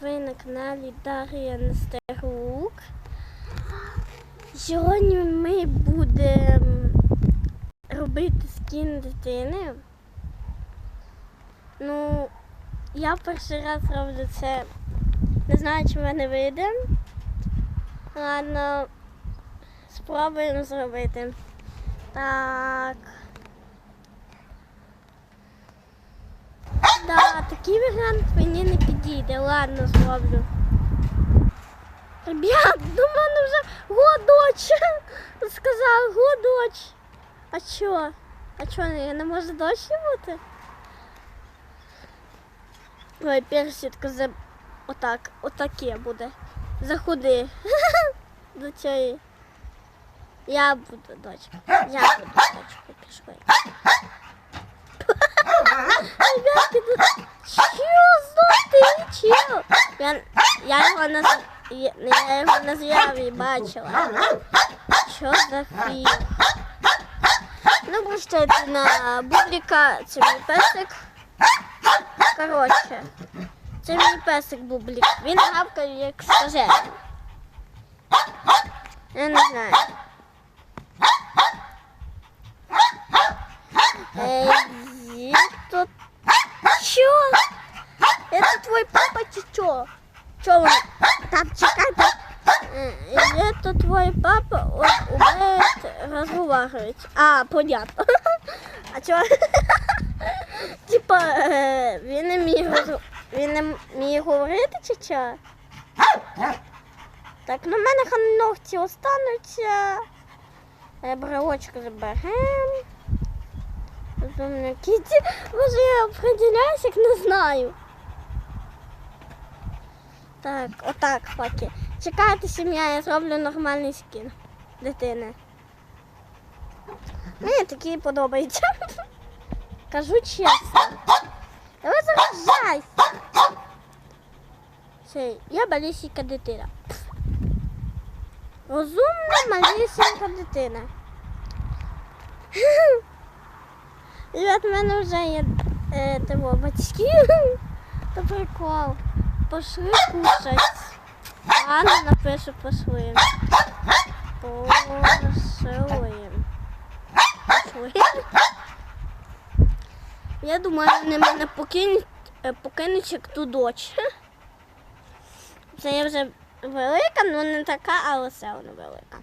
ви на каналі Дар'я Нестерук. Сьогодні ми будемо робити скін дитини. Ну, я перший раз роблю це. Не знаю, чи мене вийде. Ладно, спробуємо зробити. Так. Да, такий варіант мені не підійде. Ладно, зроблю. Ребят, до мене вже годоч. Сказав годоч. А чо? А я не можу дощі бути? Ой, персітка за отак, отаке буде. Заходи. До цієї. Я буду дочка. Я буду дочкою пішли. Ребятки, тут чё ти чел? Я, я його на з'яві бачила. Що за фіг? Ну, прочитайте на бубліка, це мій песик. Коротше, це мій песик бублік. Він гавкає як скажений. Я не знаю. Разговаривать. А, понятно. А чё? Типа, е, він не міг він не міг говорити чи що? Так, ну в мене хай ногті остануться. Брелочку заберемо. Розумно, кіті. Може я определяюсь, як не знаю. Так, отак, поки. Чекайте, сім'я, я зроблю нормальний скін дитини. Мені такий подобається. Кажу чесно. Давай заражайся. Все, я малюсенька дитина. Розумна малюсенька дитина. Ребят, в мене вже є е, того батьки. Та прикол. Пошли кушать. Ладно, напишу пошли. Пошли. Пошли. Я думаю, вони мене покинуть, е, покинуть як ту доч. Це я вже велика, ну не така, але все одно велика.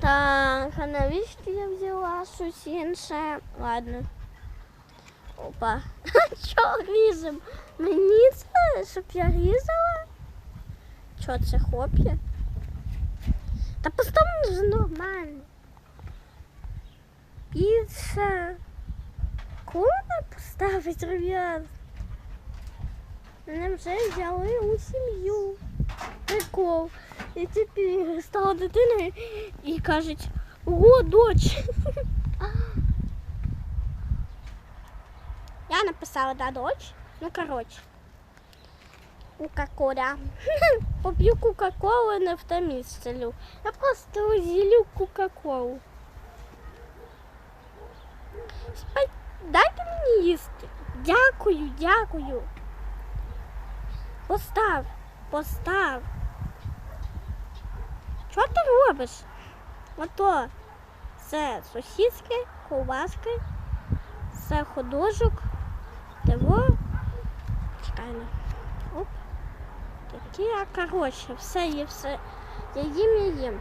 Так, а навіщо я взяла щось інше? Ладно. Опа. Що ріжем? Мені це, щоб я різала? Що це хлоп'я? Та поставлено вже нормально. Більше. Кого поставить, ребят? Мене вже взяли у сім'ю. Прикол. І тепер стала дитиною і кажуть, о, доч. Я написала, да, доч. Ну, коротше. Кока-кола. Поп'ю Кока-колу не в те місце лю. Я просто розділю Кока-колу. Спа- Дайте мені їсти. Дякую, дякую. Постав, постав. Що ти робиш? Ото це сосиски, ковбаски, це ходожок, того. Чекай. Оп. Такі, а коротше, все є, все. Я їм, я їм.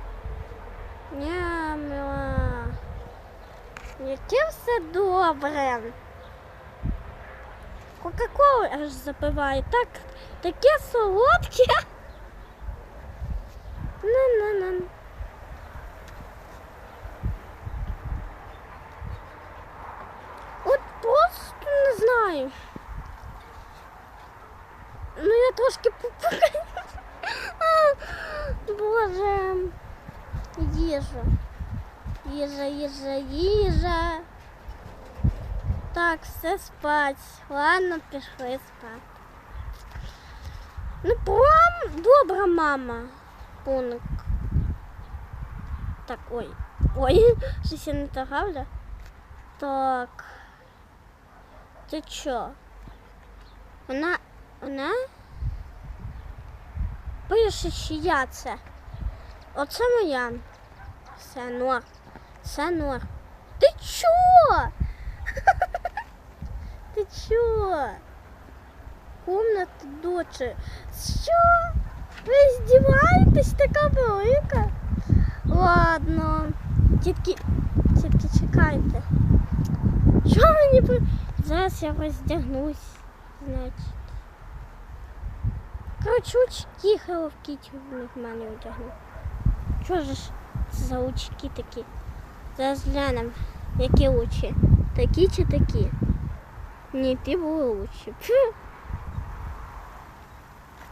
Ням. Яке все добре. Кока-колу аж запиваю. Так, таке солодке. На-на-на. Спать. Ладно, пішли спати. Ну, прям добра мама. Пунк. Так, ой. Ой, щось я не та правда? Так. Ти чо? Вона. Вона пише, що я це. Оце моя. Все норм. Все норм. Ти чо? Комната дочі. Що? Ви здіваєтесь така велика? Ладно. Тітки, тітки, чекайте. Що при... Зараз я роздягнусь, значить. Коротше, очки Hello Kitty в мене одягну. Що ж це за очки такі? Зараз глянемо, які очі. Такі чи такі? Ні, ти були. Фу.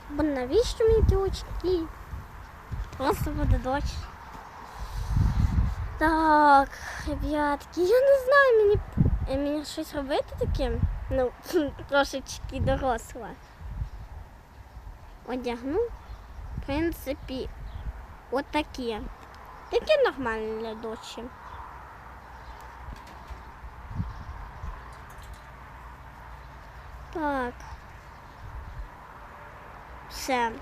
Бо навіщо мені ті очки? Просто буде дощ. Так, ребятки, я не знаю, мені, е, мені щось робити таким. Ну, трошечки доросла. Одягну, в принципі, отакі. Такі нормальні для дочі. Так. Все.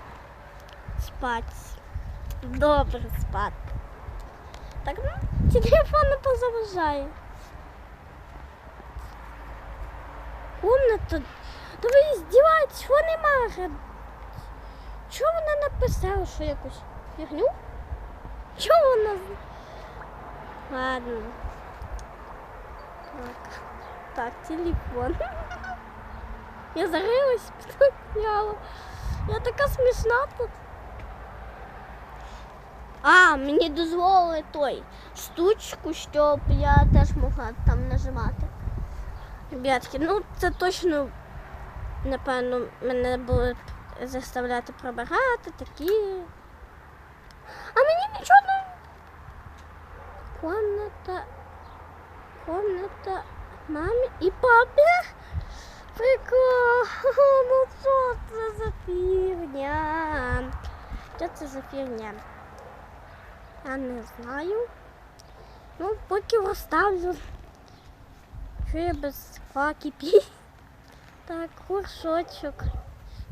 Спать. Добре спати. Так, ну, телефон не позаважає. Комната. Та ви здіваєтесь, що немає. Чого вона написала, що якусь фігню? Чого вона? з- Ладно. Так. Так, телефон. Я зарилась, підняла. Я така смішна тут. А, мені дозволили той штучку, щоб я теж могла там нажимати. Ребятки, ну це точно, напевно, мене будуть заставляти пробирати такі. А мені нічого не. Комната. Комната мамі і папі. Прикол. Ну що це за фігня? Що це за фігня? Я не знаю. Ну, поки розставлю. Що я без факи пі. Так, горшочок.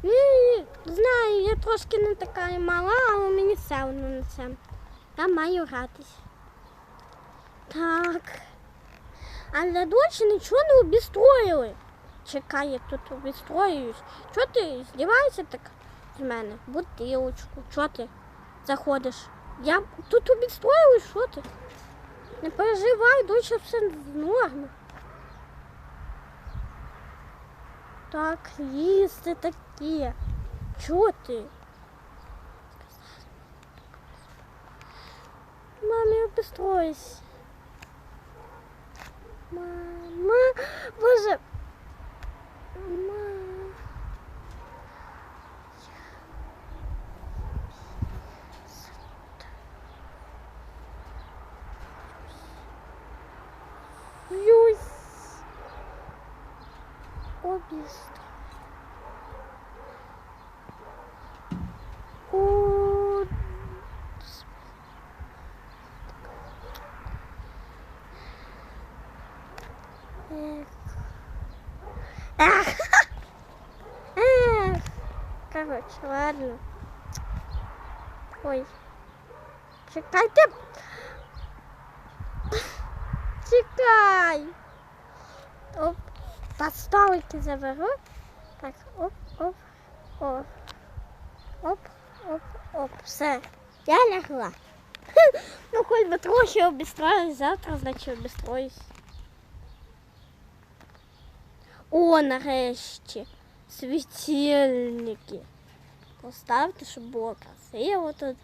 Ні, знаю, я трошки не така мала, але мені все одно на це. Я маю гратись. Так. Але дочі нічого не обістроїли. Чекай, я тут обістроююсь. Чого ти здіваєшся так з мене? Бутилочку. Чого ти заходиш? Я тут обістроююсь, що ти? Не переживай, доча все в нормі. Так, їсти таке. Чого ти? Мамі, обістройся. Мама, боже. Короче, ладно. Ой. Чекайте. Чекай. Оп. Подставки заберу. Так, оп, оп, оп. Оп, оп, оп. Все. Я лягла. Ну, хоч би трохи обістроюсь, завтра, значить, обістроюсь. О, нарешті. Світильники. Поставте, щоб було красиво тут.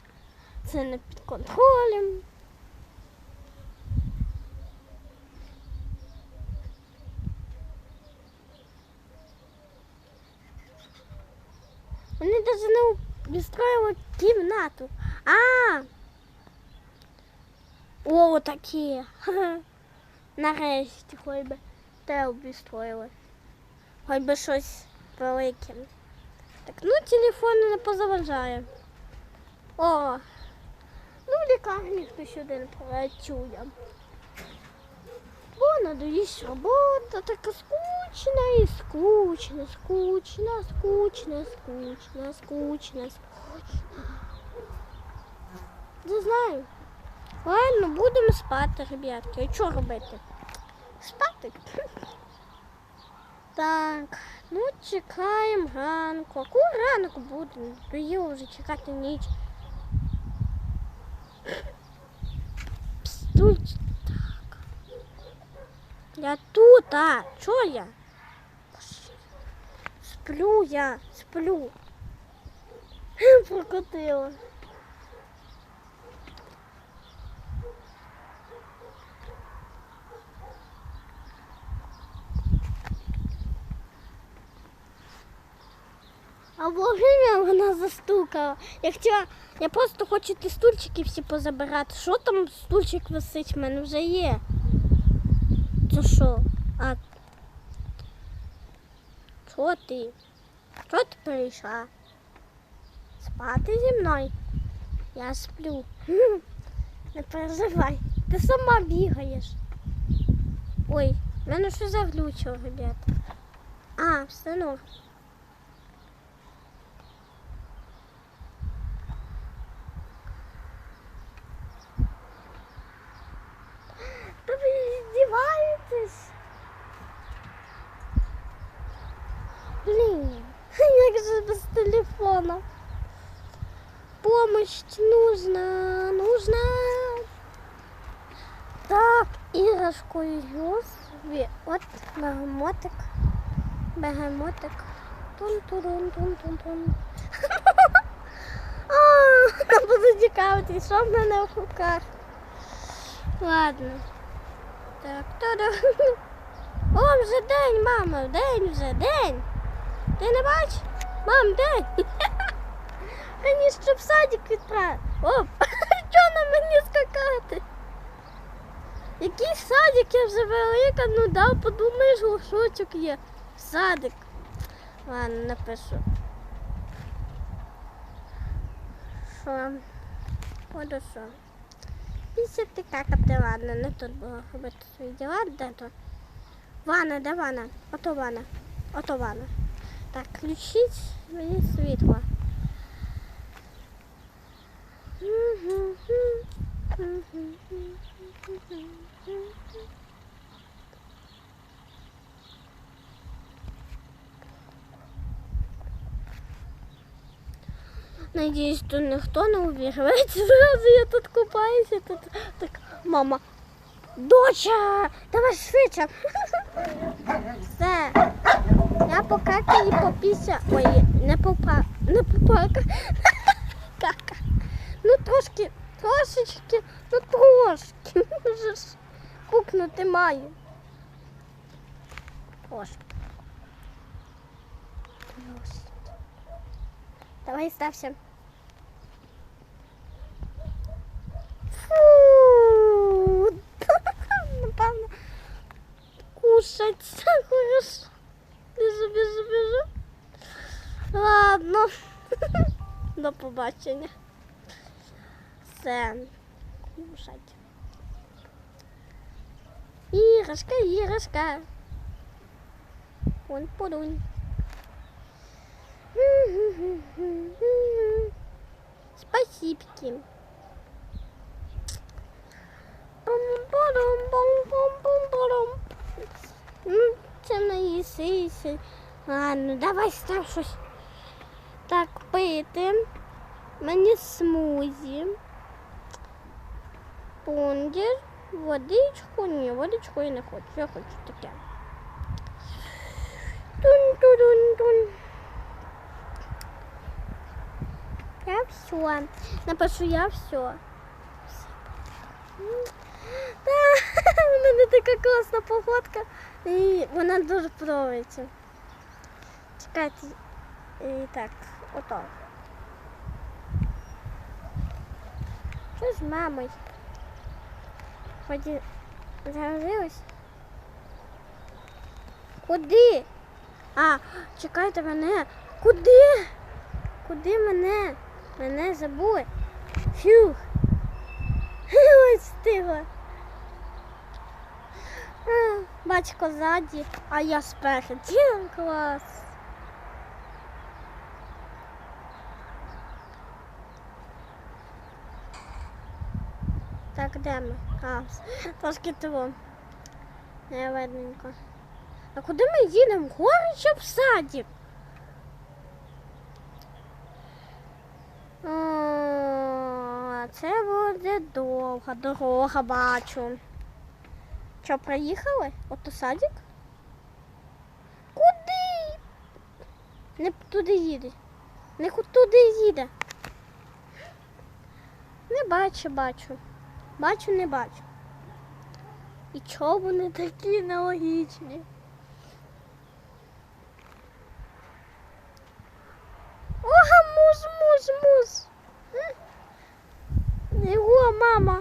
Це не під контролем. Вони навіть не обістроїли кімнату. А! О, такі. Нарешті, хоч би те обістроїли. Хоч би щось велике. Так, ну телефон не позаважає. О, ну в лікарні хтось один працює. Бо надоїсть робота, така скучна. скучно и скучно, скучно, скучно, скучно, скучно, скучно. Не знаю. Ладно, будемо спати, ребятки. А що робити? Спати. Так, ну чекаємо ранку. Яку ранок буде? Доїло вже чекати ніч. Стульчик. Так. Я тут, а? Чо я? Сплю я, сплю. Прокотила. А вовремя вона застукала. Я хотіла, я просто хочу ті стульчики всі позабирати. Що там стульчик висить? В мене вже є. Це що? А що ти? Що ти прийшла? Спати зі мною? Я сплю. Не переживай. Ти сама бігаєш. Ой, в мене що заглючило, ребята. А, все норм. Та ви здіваєтесь? Блін, як же без телефона? Помощь нужна, нужна. Так, іграшкою собі. От бегемотик. Бегемотик. Тун-турун-тун-тун-тун. Буду цікавитись, що в мене в руках. Ладно. Так, та-да. О, вже день, мама, день вже, день. Ти не бачиш? Мам, день. Мені щоб садик відправити. Оп, що на мені скакати? Який садик, я вже велика, ну да, подумаєш, глушочок є. Садик. Ладно, напишу. Що? Буду що? Пісяти какати, ладно, не тут було робити свої діла, де то? Ванна, де ванна? Ото ванна. Ото ванна. Так, включіть мені світло. Надіюсь, тут ніхто не увірветься. Зразу я тут купаюся, тут так, мама. Доча, давай швидше. Все. Я покакаю і попіся. Ой, не попа. Не попака. Кака. Ну трошки, трошечки, ну трошки. Трошки. Трошки. Давай стався. Фу. Напевно. Кушать. Хорошо. Біжу, біжу, біжу. Ладно. До побачення. Все. Кушать. Іграшка, іграшка. Пун подунь. Спасибки. Пум-пум-пум-пум-пум-пум. Ну, це не їсися. Ладно, давай став щось так пити. Мені смузі. Пундір. Водичку. Ні, водичку я не хочу. Я хочу таке. Тун-тун-тун-тун. Я все. Напишу я все. У мене така класна походка. І вона дуже подобається. Чекайте. І так, ото. Що з мамою? Ході заразилась? Куди? А, чекайте мене. Куди? Куди мене? Мене забули. Фух. Ось встигла. А, Батько ззаді, а я спереді. Клас. Так, де ми? А, трошки того. Не видненько. А куди ми їдемо? Гори чи в садик? О, це буде довга дорога, бачу. Що, проїхали? Ото садик? Куди? Не туди їде. Не туди їде. Не бачу, бачу. Бачу, не бачу. І чого вони такі нелогічні? Ога, муз, муз, муз. М? Його мама.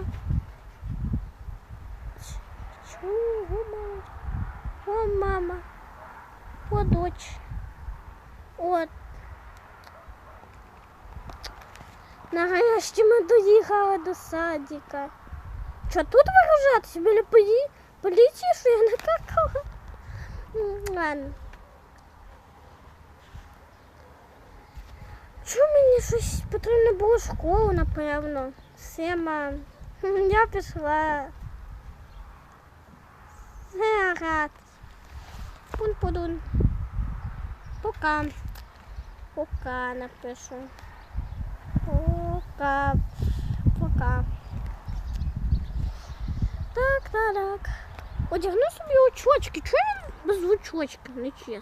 Чого мама? О, мама. О, дочь. От. Нарешті ми доїхали до садика. что, тут выражаться? Или поли... полетишь? Я накакала. Ладно. Чу мені щось было в школу, напевно. Сема. Я пішла. Зараз. Пун-пудун. Пока. Пока напишу. Пока. Пока. Так, так, так. Одягну собі очочки. Чого він без очочків, не чесно?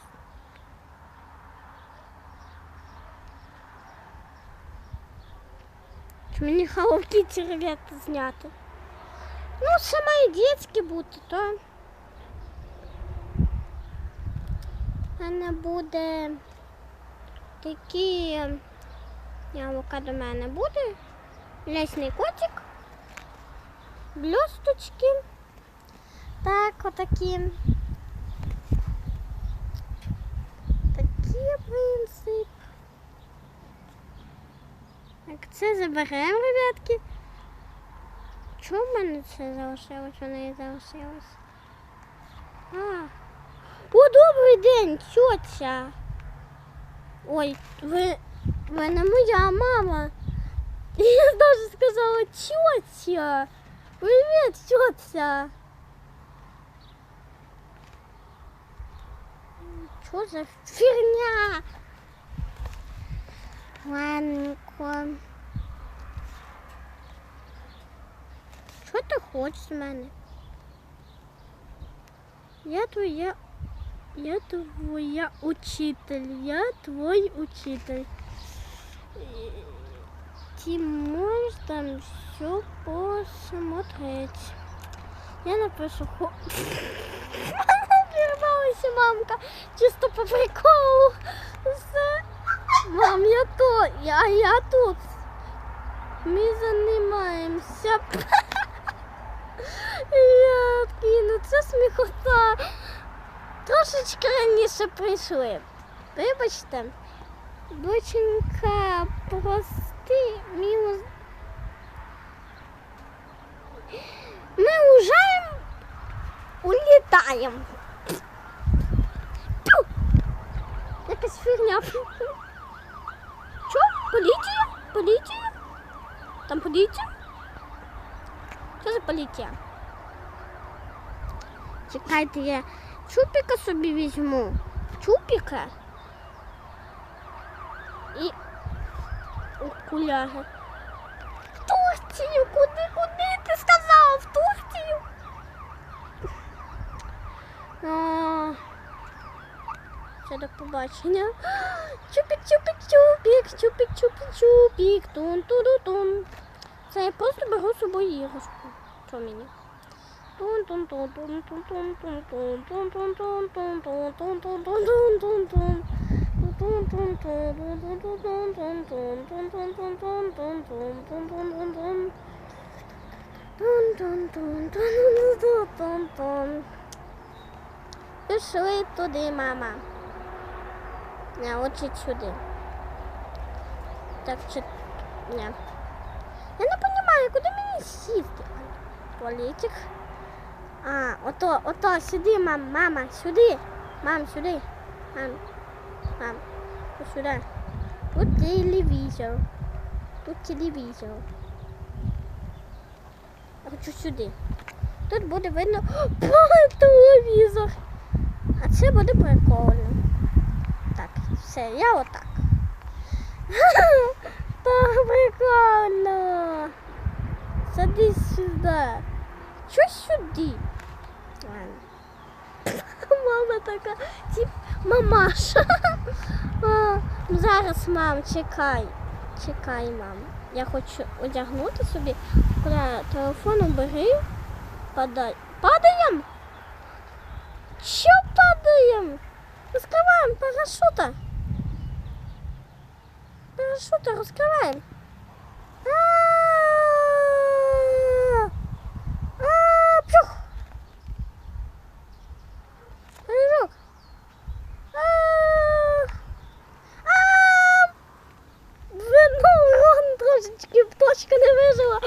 Чи мені Hello Kitty ребята зняти? Ну, саме і дітські бути, то. У мене буде такі ямка до мене буде. Лесний котик. Блісточки. Так, отакі. Такі принцип. Так, це заберемо, ребятки. Чому в мене це залишилось? Воно і залишилось. А. О, добрий день, тьотя. Ой, ви, ви не моя мама. Я даже сказала тьотя. Привіт, тьотя. Що за фігня? Ладненько. Що ти хочеш з мене? Я твоя, я твоя учитель, я твой учитель. И Ты можешь там все посмотреть. Я напишу хо... Прервалася мамка, чисто по приколу. Все. Мам, я то, я, я тут. Ми занимаемся. Я кину, це сміхота. Трошечки раніше прийшли. Вибачте. Доченька, прости, мінус. Ми уїжджаємо, улітаємо. Якась фігня. Що? Поліція? Поліція? Там поліція? Що за поліція? Чекайте, я чупіка собі візьму. Чупіка. І окуляри. Куди, куди до побачення. Чупік-чупік-чупік, чупік-чупік-чупік, тун ту ду тун Це я просто беру з собою іграшку. Що мені? Пішли туди, мама. Не, от сюди. Так, чи... Ні. Я не розумію, куди мені сісти? Туалетик. А, ото, ото, сюди, мам, мама, сюди. Мам, сюди. Мам, мам, сюди. Тут телевізор. Тут телевізор. Я хочу сюди. Тут буде видно О, телевізор. А це буде прикольно. Все, я отак. Так прикольно. Садись сюди. Що сюди? Мама така, тип мамаша. Зараз, мам, чекай. Чекай, мам. Я хочу одягнути собі. Телефон убери. Падай. Падаємо? Що падаємо? Розкриваємо парашута. Парашута розкриваємо. А-а-а! А, пюх. Прыжок. А, а. Ну, Рон трошечки пташка не вижила.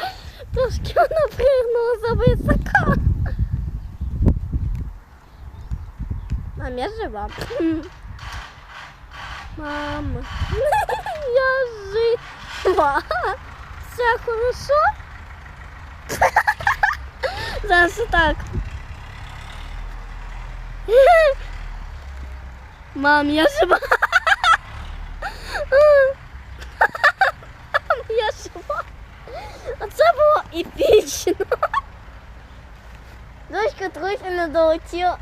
Трошки вона пригнула за висока. Мам, я жива. Мама, я жива. Все хорошо? Зараз так. Мам, я жива. Я жива. Оце було епічно. Дочка трохи не долетіла.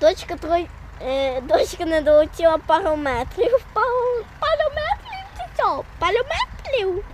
Дочка трохи. Е, дочка не долетіла пару метрів. Пару, пару метрів чи що? Пару метрів.